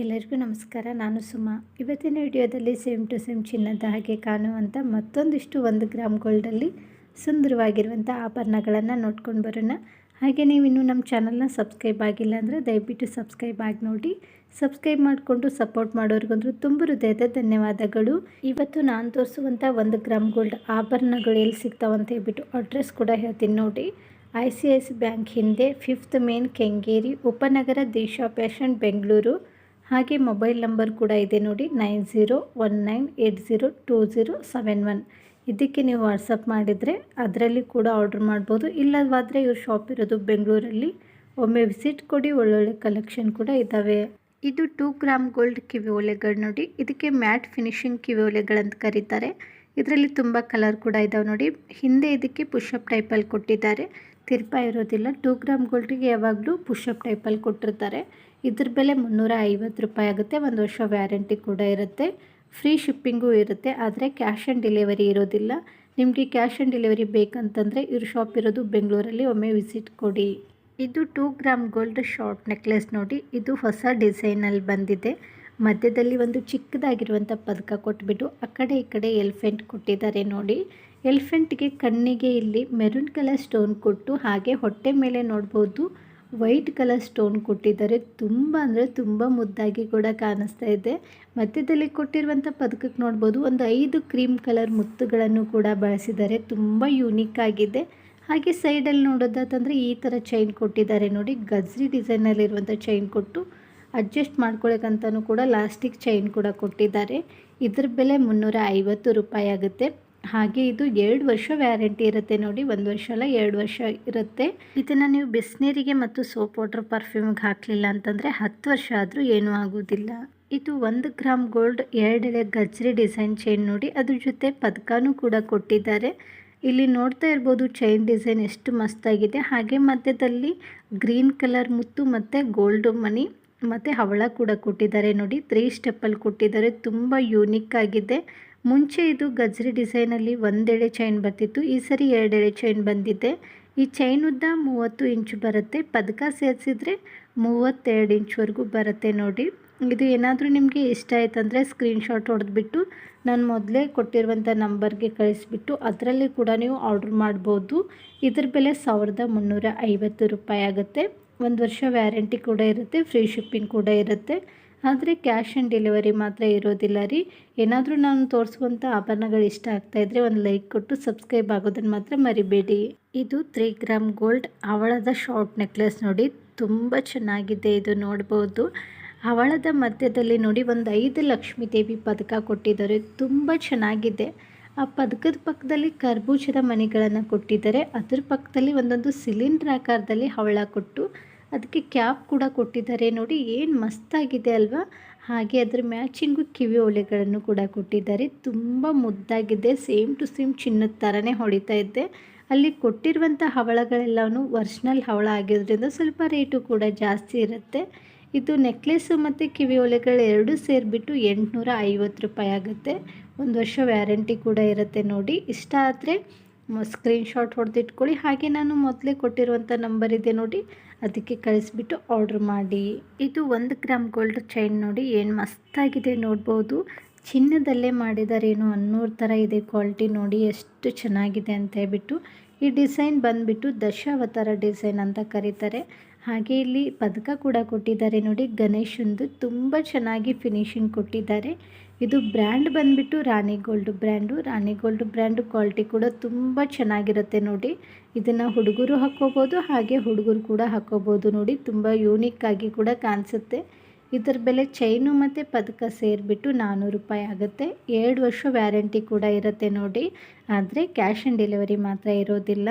ಎಲ್ಲರಿಗೂ ನಮಸ್ಕಾರ. ನಾನು ಸುಮಾ. ಇವತ್ತಿನ ವಿಡಿಯೋದಲ್ಲಿ ಸೇಮ್ ಟು ಸೇಮ್ ಚಿನ್ನದ ಹಾಗೆ ಕಾಣುವಂಥ ಮತ್ತೊಂದಿಷ್ಟು ಒಂದು ಗ್ರಾಮ್ ಗೋಲ್ಡಲ್ಲಿ ಸುಂದರವಾಗಿರುವಂಥ ಆಭರಣಗಳನ್ನು ನೋಡ್ಕೊಂಡು ಬರೋಣ. ಹಾಗೆ ನೀವು ಇನ್ನೂ ನಮ್ಮ ಚಾನಲ್ನ ಸಬ್ಸ್ಕ್ರೈಬ್ ಆಗಿಲ್ಲ ಅಂದರೆ ದಯವಿಟ್ಟು ಸಬ್ಸ್ಕ್ರೈಬ್ ಆಗಿ ನೋಡಿ. ಸಬ್ಸ್ಕ್ರೈಬ್ ಮಾಡಿಕೊಂಡು ಸಪೋರ್ಟ್ ಮಾಡೋರಿಗಂದ್ರೂ ತುಂಬ ಹೃದಯದ ಧನ್ಯವಾದಗಳು. ಇವತ್ತು ನಾನು ತೋರಿಸುವಂಥ ಒಂದು ಗ್ರಾಮ್ ಗೋಲ್ಡ್ ಆಭರಣಗಳು ಎಲ್ಲಿ ಸಿಗ್ತಾವಂತ ಹೇಳ್ಬಿಟ್ಟು ಅಡ್ರೆಸ್ ಕೂಡ ಹೇಳ್ತೀನಿ ನೋಡಿ. I C I C bank ಹಿಂದೆ ಫಿಫ್ತ್ ಮೇನ್ ಕೆಂಗೇರಿ ಉಪನಗರ ದೇಶ ಪ್ಯಾಷನ್ ಬೆಂಗಳೂರು. ಹಾಗೆ ಮೊಬೈಲ್ ನಂಬರ್ ಕೂಡ ಇದೆ ನೋಡಿ, nine zero one nine eight zero two zero seven one. ಇದಕ್ಕೆ ನೀವು ವಾಟ್ಸಪ್ ಮಾಡಿದರೆ ಅದರಲ್ಲಿ ಕೂಡ ಆರ್ಡ್ರ್ ಮಾಡ್ಬೋದು. ಇಲ್ಲವಾದರೆ ಇವ್ರ ಶಾಪ್ ಇರೋದು ಬೆಂಗಳೂರಲ್ಲಿ. ಒಮ್ಮೆ ವಿಸಿಟ್ ಕೊಡಿ, ಒಳ್ಳೊಳ್ಳೆ ಕಲೆಕ್ಷನ್ ಕೂಡ ಇದ್ದಾವೆ ಇದು ಟೂ ಗ್ರಾಮ್ ಗೋಲ್ಡ್ ಕಿವಿ ಓಲೆಗಳು ನೋಡಿ. ಇದಕ್ಕೆ ಮ್ಯಾಟ್ ಫಿನಿಶಿಂಗ್ ಕಿವಿ ಓಲೆಗಳಂತ ಕರೀತಾರೆ. ಇದರಲ್ಲಿ ತುಂಬ ಕಲರ್ ಕೂಡ ಇದ್ದಾವೆ ನೋಡಿ. ಹಿಂದೆ ಇದಕ್ಕೆ ಪುಷಪ್ ಟೈಪಲ್ಲಿ ಕೊಟ್ಟಿದ್ದಾರೆ. ತಿರ್ಪ ಇರೋದಿಲ್ಲ. ಟೂ ಗ್ರಾಮ್ ಗೋಲ್ಡಿಗೆ ಯಾವಾಗಲೂ ಪುಷಪ್ ಟೈಪಲ್ಲಿ ಕೊಟ್ಟಿರ್ತಾರೆ. ಇದ್ರ ಬೆಲೆ ಮುನ್ನೂರ ಐವತ್ತು ರೂಪಾಯಿ ಆಗುತ್ತೆ. ಒಂದು ವರ್ಷ ವ್ಯಾರಂಟಿ ಕೂಡ ಇರುತ್ತೆ. ಫ್ರೀ ಶಿಪ್ಪಿಂಗೂ ಇರುತ್ತೆ. ಆದರೆ ಕ್ಯಾಶ್ ಆನ್ ಡೆಲಿವರಿ ಇರೋದಿಲ್ಲ. ನಿಮಗೆ ಕ್ಯಾಶ್ ಆನ್ ಡೆಲಿವರಿ ಬೇಕಂತಂದರೆ ಇವ್ರ ಶಾಪ್ ಇರೋದು ಬೆಂಗಳೂರಲ್ಲಿ. ಒಮ್ಮೆ ವಿಸಿಟ್ ಕೊಡಿ. ಇದು two gram gold short necklace ನೋಡಿ. ಇದು ಹೊಸ ಡಿಸೈನಲ್ಲಿ ಬಂದಿದೆ. ಮಧ್ಯದಲ್ಲಿ ಒಂದು ಚಿಕ್ಕದಾಗಿರುವಂಥ ಪದಕ ಕೊಟ್ಬಿಟ್ಟು ಆ ಕಡೆ ಈ ಕಡೆ ಎಲಿಫೆಂಟ್ ಕೊಟ್ಟಿದ್ದಾರೆ ನೋಡಿ. ಎಲಿಫೆಂಟ್ಗೆ ಕಣ್ಣಿಗೆ ಇಲ್ಲಿ ಮೆರೂನ್ ಕಲರ್ ಸ್ಟೋನ್ ಕೊಟ್ಟು ಹಾಗೆ ಹೊಟ್ಟೆ ಮೇಲೆ ನೋಡ್ಬೋದು. ವೈಟ್ ಕಲರ್ ಸ್ಟೋನ್ ಕೊಟ್ಟಿದ್ದಾರೆ. ತುಂಬ ಅಂದರೆ ತುಂಬ ಮುದ್ದಾಗಿ ಕೂಡ ಕಾಣಿಸ್ತಾ ಇದೆ. ಮಧ್ಯದಲ್ಲಿ ಕೊಟ್ಟಿರುವಂಥ ಪದಕಕ್ಕೆ ನೋಡ್ಬೋದು. ಒಂದು ಐದು ಕ್ರೀಮ್ ಕಲರ್ ಮುತ್ತುಗಳನ್ನು ಕೂಡ ಬಳಸಿದ್ದಾರೆ. ತುಂಬ ಯೂನಿಕ್ ಆಗಿದೆ. ಹಾಗೆ ಸೈಡಲ್ಲಿ ನೋಡೋದಾತಂದರೆ ಈ ಥರ ಚೈನ್ ಕೊಟ್ಟಿದ್ದಾರೆ ನೋಡಿ. ಗಜ್ರಿ ಡಿಸೈನಲ್ಲಿರುವಂಥ ಚೈನ್ ಕೊಟ್ಟು ಅಡ್ಜಸ್ಟ್ ಮಾಡ್ಕೊಳ್ಳೋಕ್ಕಂತಲೂ ಕೂಡ ಲಾಸ್ಟಿಕ್ ಚೈನ್ ಕೂಡ ಕೊಟ್ಟಿದ್ದಾರೆ. ಇದ್ರ ಬೆಲೆ ಮುನ್ನೂರ ಐವತ್ತು ರೂಪಾಯಿ ಆಗುತ್ತೆ. ಹಾಗೆ ಇದು ಎರಡು ವರ್ಷ ವ್ಯಾರಂಟಿ ಇರುತ್ತೆ ನೋಡಿ, ಒಂದು ವರ್ಷ ಅಲ್ಲ, ಎರಡು ವರ್ಷ ಇರುತ್ತೆ. ಇದನ್ನು ನೀವು ಬಿಸಿನೀರಿಗೆ ಮತ್ತು ಸೋಪ್ ವಾಟರ್ ಪರ್ಫ್ಯೂಮ್ಗೆ ಹಾಕಲಿಲ್ಲ ಅಂತಂದರೆ ಹತ್ತು ವರ್ಷ ಆದರೂ ಏನೂ ಆಗೋದಿಲ್ಲ. ಇದು ಒಂದು ಗ್ರಾಮ್ ಗೋಲ್ಡ್, ಎರಡೆಳೆ ಗಜ್ರಿ ಡಿಸೈನ್ ಚೈನ್ ನೋಡಿ, ಅದ್ರ ಜೊತೆ ಪದಕನೂ ಕೂಡ ಕೊಟ್ಟಿದ್ದಾರೆ. ಇಲ್ಲಿ ನೋಡ್ತಾ ಇರ್ಬೋದು ಚೈನ್ ಡಿಸೈನ್ ಎಷ್ಟು ಮಸ್ತಾಗಿದೆ. ಹಾಗೆ ಮಧ್ಯದಲ್ಲಿ ಗ್ರೀನ್ ಕಲರ್ ಮುತ್ತು ಮತ್ತು ಗೋಲ್ಡ್ ಮನಿ ಮತ್ತು ಹವಳ ಕೂಡ ಕೊಟ್ಟಿದ್ದಾರೆ ನೋಡಿ, ತ್ರೀ ಸ್ಟೆಪ್ಪಲ್ಲಿ ಕೊಟ್ಟಿದ್ದಾರೆ, ತುಂಬ ಯೂನಿಕ್ ಆಗಿದೆ. ಮುಂಚೆ ಇದು ಗಜ್ರಿ ಡಿಸೈನಲ್ಲಿ ಒಂದೆಡೆ ಚೈನ್ ಬರ್ತಿತ್ತು, ಈ ಸರಿ ಎರಡೆಳೆ ಚೈನ್ ಬಂದಿದೆ. ಈ ಚೈನ್ ಉದ್ದ ಮೂವತ್ತು ಇಂಚು ಬರುತ್ತೆ. ಪದಕ ಸೇರಿಸಿದ್ರೆ ಮೂವತ್ತೆರಡು ಇಂಚ್ವರೆಗೂ ಬರುತ್ತೆ ನೋಡಿ. ಇದು ಏನಾದರೂ ನಿಮಗೆ ಇಷ್ಟ ಆಯ್ತಂದರೆ ಸ್ಕ್ರೀನ್ಶಾಟ್ ಹೊಡೆದ್ಬಿಟ್ಟು ನಾನು ಮೊದಲೇ ಕೊಟ್ಟಿರುವಂಥ ನಂಬರ್ಗೆ ಕಳಿಸ್ಬಿಟ್ಟು ಅದರಲ್ಲಿ ಕೂಡ ನೀವು ಆರ್ಡ್ರ್ ಮಾಡ್ಬೋದು. ಇದ್ರ ಬೆಲೆ ಸಾವಿರದ ಮುನ್ನೂರ ಐವತ್ತು ರೂಪಾಯಿ ಆಗುತ್ತೆ. ಒಂದು ವರ್ಷ ವ್ಯಾರಂಟಿ ಕೂಡ ಇರುತ್ತೆ ಫ್ರೀ ಶಿಪ್ಪಿಂಗ್ ಕೂಡ ಇರುತ್ತೆ. ಆದರೆ ಕ್ಯಾಶ್ ಆನ್ ಡೆಲಿವರಿ ಮಾತ್ರ ಇರೋದಿಲ್ಲ ರೀ. ಏನಾದರೂ ನಾನು ತೋರಿಸುವಂಥ ಆಭರಣಗಳು ಇಷ್ಟ ಆಗ್ತಾಯಿದ್ರೆ ಒಂದು ಲೈಕ್ ಕೊಟ್ಟು ಸಬ್ಸ್ಕ್ರೈಬ್ ಆಗೋದನ್ನು ಮಾತ್ರ ಮರಿಬೇಡಿ. ಇದು ತ್ರೀ ಗ್ರಾಮ್ ಗೋಲ್ಡ್ ಹವಳದ ಶಾರ್ಟ್ ನೆಕ್ಲೆಸ್ ನೋಡಿ, ತುಂಬ ಚೆನ್ನಾಗಿದೆ ಇದು ನೋಡ್ಬೋದು. ಹವಳದ ಮಧ್ಯದಲ್ಲಿ ನೋಡಿ, ಒಂದು ಐದು ಲಕ್ಷ್ಮೀ ದೇವಿ ಪದಕ ಕೊಟ್ಟಿದ್ದಾರೆ, ತುಂಬ ಚೆನ್ನಾಗಿದೆ. ಆ ಪದಕದ ಪಕ್ಕದಲ್ಲಿ ಕರ್ಬೂಜದ ಮನೆಗಳನ್ನು ಕೊಟ್ಟಿದ್ದಾರೆ, ಅದ್ರ ಪಕ್ಕದಲ್ಲಿ ಒಂದೊಂದು ಸಿಲಿಂಡ್ರ್ ಆಕಾರದಲ್ಲಿ ಹವಳ ಕೊಟ್ಟು ಅದಕ್ಕೆ ಕ್ಯಾಪ್ ಕೂಡ ಕೊಟ್ಟಿದ್ದಾರೆ. ನೋಡಿ, ಏನು ಮಸ್ತಾಗಿದೆ ಅಲ್ವಾ? ಹಾಗೆ ಅದರ ಮ್ಯಾಚಿಂಗು ಕಿವಿ ಒಲೆಗಳನ್ನು ಕೂಡ ಕೊಟ್ಟಿದ್ದಾರೆ. ತುಂಬ ಮುದ್ದಾಗಿದೆ. ಸೇಮ್ ಟು ಸೇಮ್ ಚಿನ್ನದ ಥರನೇ ಹೊಡಿತಾ ಇದ್ದೆ ಅಲ್ಲಿ ಕೊಟ್ಟಿರುವಂಥ ಹವಳಗಳೆಲ್ಲವೂ ಒರ್ಜಿನಲ್ ಹವಳ ಆಗಿರೋದ್ರಿಂದ ಸ್ವಲ್ಪ ರೇಟು ಕೂಡ ಜಾಸ್ತಿ ಇರುತ್ತೆ. ಇದು ನೆಕ್ಲೆಸ್ಸು ಮತ್ತು ಕಿವಿ ಒಲೆಗಳು ಎರಡೂ ಸೇರಿಬಿಟ್ಟು ಎಂಟುನೂರ ಐವತ್ತು ರೂಪಾಯಿ ಆಗುತ್ತೆ. ಒಂದು ವರ್ಷ ವ್ಯಾರಂಟಿ ಕೂಡ ಇರುತ್ತೆ ನೋಡಿ. ಇಷ್ಟ ಆದರೆ ಸ್ಕ್ರೀನ್ಶಾಟ್ ಹೊಡೆದಿಟ್ಕೊಳ್ಳಿ. ಹಾಗೆ ನಾನು ಮೊದಲೇ ಕೊಟ್ಟಿರುವಂಥ ನಂಬರ್ ಇದೆ ನೋಡಿ. ಅದಕ್ಕೆ ಕಳಿಸ್ಬಿಟ್ಟು ಆರ್ಡ್ರ್ ಮಾಡಿ. ಇದು ಒಂದು ಗ್ರಾಮ್ ಗೋಲ್ಡ್ ಚೈನ್ ನೋಡಿ ಏನು ಮಸ್ತಾಗಿದೆ ನೋಡ್ಬೋದು. ಚಿನ್ನದಲ್ಲೇ ಮಾಡಿದಾರೇನು ಅನ್ನೋರ ಥರ ಇದೆ ಕ್ವಾಲಿಟಿ ನೋಡಿ ಎಷ್ಟು ಚೆನ್ನಾಗಿದೆ ಅಂತ ಹೇಳ್ಬಿಟ್ಟು. ಈ ಡಿಸೈನ್ ಬಂದುಬಿಟ್ಟು ದಶಾವತಾರ ಡಿಸೈನ್ ಅಂತ ಕರೀತಾರೆ. ಹಾಗೆ ಇಲ್ಲಿ ಪದಕ ಕೂಡ ಕೊಟ್ಟಿದ್ದಾರೆ ನೋಡಿ ಗಣೇಶಂದು. ತುಂಬ ಚೆನ್ನಾಗಿ ಫಿನಿಶಿಂಗ್ ಕೊಟ್ಟಿದ್ದಾರೆ. ಇದು ಬ್ರ್ಯಾಂಡ್ ಬಂದುಬಿಟ್ಟು Rani gold brand. Rani gold brand quality ಕೂಡ ತುಂಬ ಚೆನ್ನಾಗಿರುತ್ತೆ ನೋಡಿ. ಇದನ್ನು ಹುಡುಗರು ಹಾಕ್ಕೋಬೋದು, ಹಾಗೆ ಹುಡುಗರು ಕೂಡ ಹಾಕ್ಕೋಬೋದು ನೋಡಿ. ತುಂಬ ಯೂನಿಕ್ ಆಗಿ ಕೂಡ ಕಾಣಿಸುತ್ತೆ. ಇದರ ಬೆಲೆ ಚೈನು ಮತ್ತು ಪದಕ ಸೇರಿಬಿಟ್ಟು ನಾನ್ನೂರು ರೂಪಾಯಿ ಆಗುತ್ತೆ. ಎರಡು ವರ್ಷ ವ್ಯಾರಂಟಿ ಕೂಡ ಇರುತ್ತೆ ನೋಡಿ. ಆದರೆ ಕ್ಯಾಶ್ ಆನ್ ಡೆಲಿವರಿ ಮಾತ್ರ ಇರೋದಿಲ್ಲ.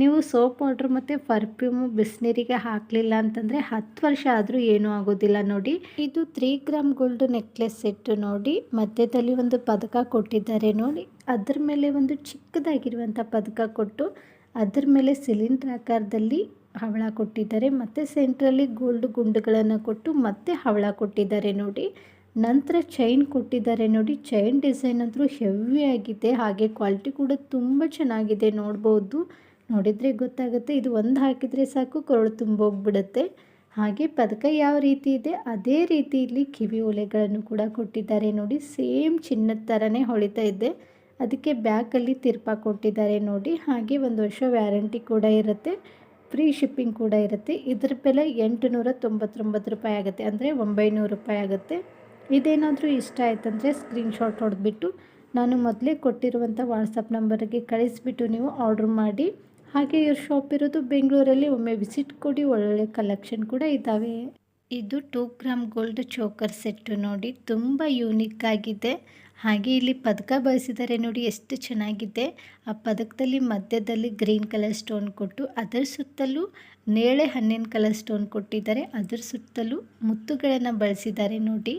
ನೀವು ಸೋಪ್ ಪೌಡ್ರ್ ಮತ್ತು ಪರ್ಫ್ಯೂಮು ಬಿಸಿನೀರಿಗೆ ಹಾಕಲಿಲ್ಲ ಅಂತಂದರೆ ಹತ್ತು ವರ್ಷ ಆದರೂ ಏನೂ ಆಗೋದಿಲ್ಲ ನೋಡಿ. ಇದು three gram gold necklace set ನೋಡಿ. ಮಧ್ಯದಲ್ಲಿ ಒಂದು ಪದಕ ಕೊಟ್ಟಿದ್ದಾರೆ ನೋಡಿ. ಅದ್ರ ಮೇಲೆ ಒಂದು ಚಿಕ್ಕದಾಗಿರುವಂಥ ಪದಕ ಕೊಟ್ಟು ಅದ್ರ ಮೇಲೆ ಸಿಲಿಂಡ್ರ್ ಆಕಾರದಲ್ಲಿ ಹವಳ ಕೊಟ್ಟಿದ್ದಾರೆ. ಮತ್ತು ಸೆಂಟ್ರಲ್ಲಿ ಗೋಲ್ಡ್ ಗುಂಡುಗಳನ್ನು ಕೊಟ್ಟು ಮತ್ತೆ ಹವಳ ಕೊಟ್ಟಿದ್ದಾರೆ ನೋಡಿ. ನಂತರ ಚೈನ್ ಕೊಟ್ಟಿದ್ದಾರೆ ನೋಡಿ. ಚೈನ್ ಡಿಸೈನ್ ಅಂತೂ ಹೆವಿ ಆಗಿದೆ. ಹಾಗೆ ಕ್ವಾಲಿಟಿ ಕೂಡ ತುಂಬ ಚೆನ್ನಾಗಿದೆ ನೋಡ್ಬೋದು. ನೋಡಿದರೆ ಗೊತ್ತಾಗುತ್ತೆ. ಇದು ಒಂದು ಹಾಕಿದರೆ ಸಾಕು, ಕೊರಳು ತುಂಬೋಗ್ಬಿಡುತ್ತೆ. ಹಾಗೆ ಪದಕ ಯಾವ ರೀತಿ ಇದೆ? ಅದೇ ರೀತಿ ಇಲ್ಲಿ ಕಿವಿ ಒಲೆಗಳನ್ನು ಕೂಡ ಕೊಟ್ಟಿದ್ದಾರೆ ನೋಡಿ. ಸೇಮ್ ಚಿನ್ನದ ಥರನೇ ಹೊಳಿತಾ ಇದೆ. ಅದಕ್ಕೆ ಬ್ಯಾಕಲ್ಲಿ ತಿರ್ಪಾ ಕೊಟ್ಟಿದ್ದಾರೆ ನೋಡಿ. ಹಾಗೆ ಒಂದು ವರ್ಷ ವ್ಯಾರಂಟಿ ಕೂಡ ಇರುತ್ತೆ. ಫ್ರೀ ಶಿಪ್ಪಿಂಗ್ ಕೂಡ ಇರುತ್ತೆ. ಇದ್ರ ಬೆಲೆ ಎಂಟು ನೂರ ತೊಂಬತ್ತೊಂಬತ್ತು ರೂಪಾಯಿ ಆಗುತ್ತೆ. ಅಂದರೆ ಒಂಬೈನೂರು ರೂಪಾಯಿ ಆಗುತ್ತೆ. ಇದೇನಾದರೂ ಇಷ್ಟ ಆಯ್ತಂದರೆ ಸ್ಕ್ರೀನ್ಶಾಟ್ ಹೊಡೆದ್ಬಿಟ್ಟು ನಾನು ಮೊದಲೇ ಕೊಟ್ಟಿರುವಂಥ ವಾಟ್ಸಪ್ ನಂಬರ್ಗೆ ಕಳಿಸ್ಬಿಟ್ಟು ನೀವು ಆರ್ಡ್ರ್ ಮಾಡಿ. ಹಾಗೆ ಇವ್ರ ಶಾಪ್ ಇರೋದು ಬೆಂಗಳೂರಲ್ಲಿ ಒಮ್ಮೆ ವಿಸಿಟ್ ಕೊಡಿ. ಒಳ್ಳೊಳ್ಳೆ ಕಲೆಕ್ಷನ್ ಕೂಡ ಇದ್ದಾವೆ ಇದು two gram gold choker set ನೋಡಿ ತುಂಬ ಯೂನಿಕ್ ಆಗಿದೆ. ಹಾಗೆ ಇಲ್ಲಿ ಪದಕ ಬಳಸಿದ್ದಾರೆ ನೋಡಿ ಎಷ್ಟು ಚೆನ್ನಾಗಿದೆ. ಆ ಪದಕದಲ್ಲಿ ಮಧ್ಯದಲ್ಲಿ ಗ್ರೀನ್ ಕಲರ್ ಸ್ಟೋನ್ ಕೊಟ್ಟು ಅದರ ಸುತ್ತಲೂ ನೇಳೆ ಹಣ್ಣಿನ ಕಲರ್ ಸ್ಟೋನ್ ಕೊಟ್ಟಿದ್ದಾರೆ. ಅದರ ಸುತ್ತಲೂ ಮುತ್ತುಗಳನ್ನು ಬಳಸಿದ್ದಾರೆ ನೋಡಿ.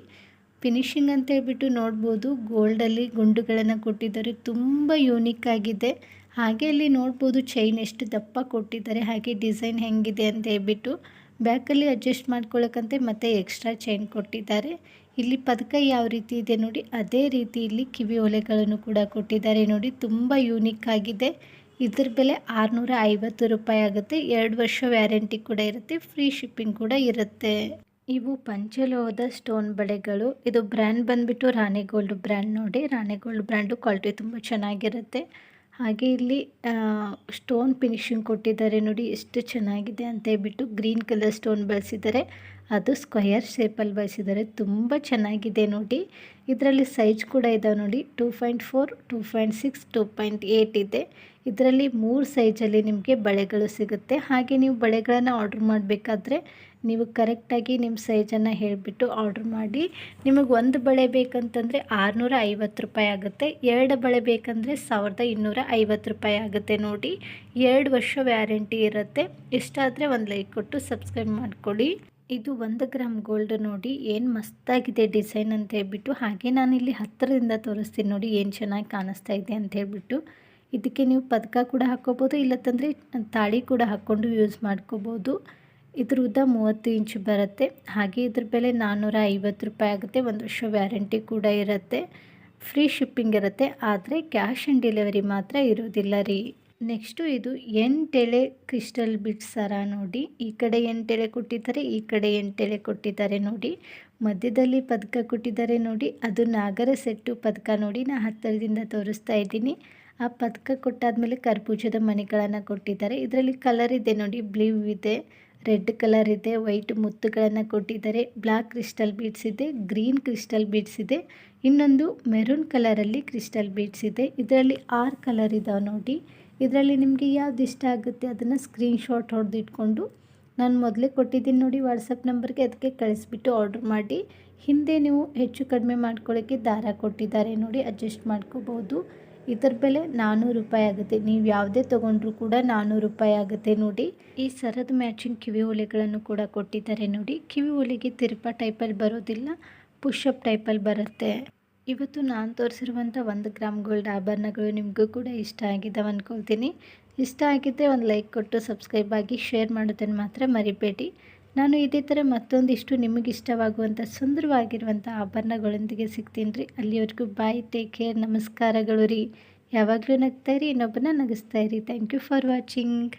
ಫಿನಿಶಿಂಗ್ ಅಂತ ಹೇಳ್ಬಿಟ್ಟು ನೋಡ್ಬೋದು. ಗೋಲ್ಡಲ್ಲಿ ಗುಂಡುಗಳನ್ನು ಕೊಟ್ಟಿದ್ದಾರೆ. ತುಂಬ ಯೂನಿಕ್ ಆಗಿದೆ. ಹಾಗೆ ಇಲ್ಲಿ ನೋಡ್ಬೋದು ಚೈನ್ ಎಷ್ಟು ದಪ್ಪ ಕೊಟ್ಟಿದ್ದಾರೆ. ಹಾಗೆ ಡಿಸೈನ್ ಹೆಂಗಿದೆ ಅಂತ ಹೇಳ್ಬಿಟ್ಟು. ಬ್ಯಾಕಲ್ಲಿ ಅಡ್ಜಸ್ಟ್ ಮಾಡ್ಕೊಳ್ಳೋಕ್ಕಂತೆ ಮತ್ತೆ ಎಕ್ಸ್ಟ್ರಾ ಚೈನ್ ಕೊಟ್ಟಿದ್ದಾರೆ. ಇಲ್ಲಿ ಪದಕ ಯಾವ ರೀತಿ ಇದೆ ನೋಡಿ, ಅದೇ ರೀತಿ ಇಲ್ಲಿ ಕಿವಿ ಒಲೆಗಳನ್ನು ಕೂಡ ಕೊಟ್ಟಿದ್ದಾರೆ ನೋಡಿ. ತುಂಬ ಯೂನಿಕ್ ಆಗಿದೆ. ಇದ್ರ ಬೆಲೆ ಆರುನೂರ ಐವತ್ತು ರೂಪಾಯಿ ಆಗುತ್ತೆ. ಎರಡು ವರ್ಷ ವ್ಯಾರಂಟಿ ಕೂಡ ಇರುತ್ತೆ. ಫ್ರೀ ಶಿಪ್ಪಿಂಗ್ ಕೂಡ ಇರುತ್ತೆ. ಇವು ಪಂಚಲೋಹದ ಸ್ಟೋನ್ ಬಳೆಗಳು. ಇದು ಬ್ರ್ಯಾಂಡ್ ಬಂದುಬಿಟ್ಟು ರಾಣಿ ಗೋಲ್ಡ್ ಬ್ರ್ಯಾಂಡ್ ನೋಡಿ. ರಾಣಿ ಗೋಲ್ಡ್ ಬ್ರ್ಯಾಂಡು ಕ್ವಾಲಿಟಿ ತುಂಬ ಚೆನ್ನಾಗಿರುತ್ತೆ. ಹಾಗೆ ಇಲ್ಲಿ ಸ್ಟೋನ್ ಫಿನಿಶಿಂಗ್ ಕೊಟ್ಟಿದ್ದಾರೆ ನೋಡಿ ಎಷ್ಟು ಚೆನ್ನಾಗಿದೆ ಅಂತ ಹೇಳ್ಬಿಟ್ಟು ಗ್ರೀನ್ ಕಲರ್ ಸ್ಟೋನ್ ಬಳಸಿದ್ದಾರೆ. ಅದು ಸ್ಕ್ವಯರ್ ಶೇಪಲ್ಲಿ ಬಯಸಿದ್ದಾರೆ ತುಂಬ ಚೆನ್ನಾಗಿದೆ ನೋಡಿ. ಇದರಲ್ಲಿ ಸೈಜ್ ಕೂಡ ಇದಾವೆ ನೋಡಿ. Two point four two point six two point eight ಇದೆ. ಇದರಲ್ಲಿ ಮೂರು ಸೈಜಲ್ಲಿ ನಿಮಗೆ ಬಳೆಗಳು ಸಿಗುತ್ತೆ. ಹಾಗೆ ನೀವು ಬಳೆಗಳನ್ನು ಆರ್ಡ್ರ್ ಮಾಡಬೇಕಾದ್ರೆ ನೀವು ಕರೆಕ್ಟಾಗಿ ನಿಮ್ಮ ಸೈಜನ್ನು ಹೇಳಿಬಿಟ್ಟು ಆರ್ಡ್ರ್ ಮಾಡಿ. ನಿಮಗೆ ಒಂದು ಬಳೆ ಬೇಕಂತಂದರೆ ಆರುನೂರ ಐವತ್ತು ರೂಪಾಯಿ ಆಗುತ್ತೆ. ಎರಡು ಬಳೆ ಬೇಕಂದರೆ ಸಾವಿರದ ಇನ್ನೂರ ಐವತ್ತು ರೂಪಾಯಿ ಆಗುತ್ತೆ ನೋಡಿ. ಎರಡು ವರ್ಷ ವ್ಯಾರಂಟಿ ಇರುತ್ತೆ. ಇಷ್ಟಾದರೆ ಒಂದು ಲೈಕ್ ಕೊಟ್ಟು ಸಬ್ಸ್ಕ್ರೈಬ್ ಮಾಡ್ಕೊಳ್ಳಿ. ಇದು ಒಂದು ಗ್ರಾಮ್ ಗೋಲ್ಡ್ ನೋಡಿ ಏನು ಮಸ್ತಾಗಿದೆ ಡಿಸೈನ್ ಅಂತ ಹೇಳ್ಬಿಟ್ಟು, ಹಾಗೆ ನಾನು ಇಲ್ಲಿ ಹತ್ತಿರದಿಂದ ತೋರಿಸ್ತೀನಿ ನೋಡಿ ಏನು ಚೆನ್ನಾಗಿ ಕಾಣಿಸ್ತಾ ಇದೆ ಅಂತ ಹೇಳ್ಬಿಟ್ಟು. ಇದಕ್ಕೆ ನೀವು ಪದಕ ಕೂಡ ಹಾಕ್ಕೋಬೋದು ಇಲ್ಲತ್ತಂದರೆ ತಾಳಿ ಕೂಡ ಹಾಕ್ಕೊಂಡು ಯೂಸ್ ಮಾಡ್ಕೋಬೋದು. ಇದ್ರ ಉದ್ದ ಮೂವತ್ತು ಇಂಚ್ ಬರುತ್ತೆ. ಹಾಗೆ ಇದ್ರ ಬೆಲೆ ನಾನ್ನೂರ ಐವತ್ತು ರೂಪಾಯಿ ಆಗುತ್ತೆ, ಒಂದು ವರ್ಷ ವ್ಯಾರಂಟಿ ಕೂಡ ಇರುತ್ತೆ. ಫ್ರೀ ಶಿಪ್ಪಿಂಗ್ ಇರುತ್ತೆ, ಆದರೆ ಕ್ಯಾಶ್ ಆನ್ ಡೆಲಿವರಿ ಮಾತ್ರ ಇರೋದಿಲ್ಲ ರೀ. ನೆಕ್ಸ್ಟು ಇದು ಎಂಟೆಳೆ ಕ್ರಿಸ್ಟಲ್ ಬಿಟ್ಸ್ ಸರ ನೋಡಿ. ಈ ಕಡೆ ಎಂಟೆಳೆ ಕೊಟ್ಟಿದ್ದಾರೆ, ಈ ಕಡೆ ಎಂಟೆಳೆ ಕೊಟ್ಟಿದ್ದಾರೆ ನೋಡಿ. ಮಧ್ಯದಲ್ಲಿ ಪದಕ ಕೊಟ್ಟಿದ್ದಾರೆ ನೋಡಿ. ಅದು ನಾಗರ ಸೆಟ್ಟು ಪದಕ ನೋಡಿ. ನಾನು ಹತ್ತಿರದಿಂದ ತೋರಿಸ್ತಾ ಇದ್ದೀನಿ. ಆ ಪದಕ ಕೊಟ್ಟಾದಮೇಲೆ ಕರ್ಪೂಜದ ಮಣಿಗಳನ್ನು ಕೊಟ್ಟಿದ್ದಾರೆ. ಇದರಲ್ಲಿ ಕಲರ್ ಇದೆ ನೋಡಿ, ಬ್ಲೂ ಇದೆ. ರೆಡ್ ಕಲರ್ ಇದೆ, ವೈಟ್ ಮುತ್ತುಗಳನ್ನು ಕೊಟ್ಟಿದ್ದಾರೆ ಬ್ಲ್ಯಾಕ್ ಕ್ರಿಸ್ಟಲ್ ಬೀಡ್ಸ್ ಇದೆ, ಗ್ರೀನ್ ಕ್ರಿಸ್ಟಲ್ ಬೀಡ್ಸ್ ಇದೆ, ಇನ್ನೊಂದು ಮೆರೂನ್ ಕಲರಲ್ಲಿ ಕ್ರಿಸ್ಟಲ್ ಬೀಡ್ಸ್ ಇದೆ, ಇದರಲ್ಲಿ ಆರು ಕಲರ್ ಇದಾವೆ ನೋಡಿ. ಇದರಲ್ಲಿ ನಿಮಗೆ ಯಾವ್ದು ಇಷ್ಟ ಆಗುತ್ತೆ ಅದನ್ನು ಸ್ಕ್ರೀನ್ಶಾಟ್ ಹೊಡೆದಿಟ್ಕೊಂಡು ನಾನು ಮೊದಲೇ ಕೊಟ್ಟಿದ್ದೀನಿ ನೋಡಿ ವಾಟ್ಸಪ್ ನಂಬರ್ಗೆ ಅದಕ್ಕೆ ಕಳಿಸ್ಬಿಟ್ಟು ಆರ್ಡ್ರ್ ಮಾಡಿ. ಹಿಂದೆ ನೀವು ಹೆಚ್ಚು ಕಡಿಮೆ ಮಾಡ್ಕೊಳ್ಳೋಕ್ಕೆ ದಾರ ಕೊಟ್ಟಿದ್ದಾರೆ ನೋಡಿ, ಅಡ್ಜಸ್ಟ್ ಮಾಡ್ಕೋಬೋದು. ಇದರ ಬೆಲೆ ನಾನ್ನೂರು ರೂಪಾಯಿ ಆಗುತ್ತೆ. ನೀವು ಯಾವುದೇ ತೊಗೊಂಡ್ರೂ ಕೂಡ ನಾನ್ನೂರು ರೂಪಾಯಿ ಆಗುತ್ತೆ ನೋಡಿ. ಈ ಸರದ ಮ್ಯಾಚಿಂಗ್ ಕಿವಿ ಹೊಲೆಗಳನ್ನು ಕೂಡ ಕೊಟ್ಟಿದ್ದಾರೆ ನೋಡಿ. ಕಿವಿ ಒಲೆಗೆ ತಿರುಪ ಟೈಪಲ್ಲಿ ಬರೋದಿಲ್ಲ ಪುಷಪ್ ಟೈಪಲ್ಲಿ ಬರುತ್ತೆ. ಇವತ್ತು ನಾನು ತೋರಿಸಿರುವಂಥ ಒಂದು ಗ್ರಾಮ್ ಗೋಲ್ಡ್ ಆಭರಣಗಳು ನಿಮಗೂ ಕೂಡ ಇಷ್ಟ ಆಗಿದ್ದಾವೆ ಅಂದ್ಕೊಳ್ತೀನಿ ಇಷ್ಟ ಆಗಿದ್ದರೆ ಒಂದು ಲೈಕ್ ಕೊಟ್ಟು ಸಬ್ಸ್ಕ್ರೈಬ್ ಆಗಿ ಶೇರ್ ಮಾಡೋದನ್ನು ಮಾತ್ರ ಮರಿಬೇಡಿ. ನಾನು ಇದೇ ಥರ ಮತ್ತೊಂದಿಷ್ಟು ನಿಮಗೆ ಇಷ್ಟವಾಗುವಂಥ ಸುಂದರವಾಗಿರುವಂಥ ಆಭರಣಗಳೊಂದಿಗೆ ಸಿಗ್ತೀನಿ ರೀ. ಅಲ್ಲಿವರೆಗೂ ಬಾಯ್, ಟೇಕ್ ಕೇರ್, ನಮಸ್ಕಾರಗಳು ರೀ. ಯಾವಾಗಲೂ ನಗ್ತಾ ಇನ್ನೊಬ್ಬನ ನಗಿಸ್ತಾ ಇರಿ. Thank you for watching.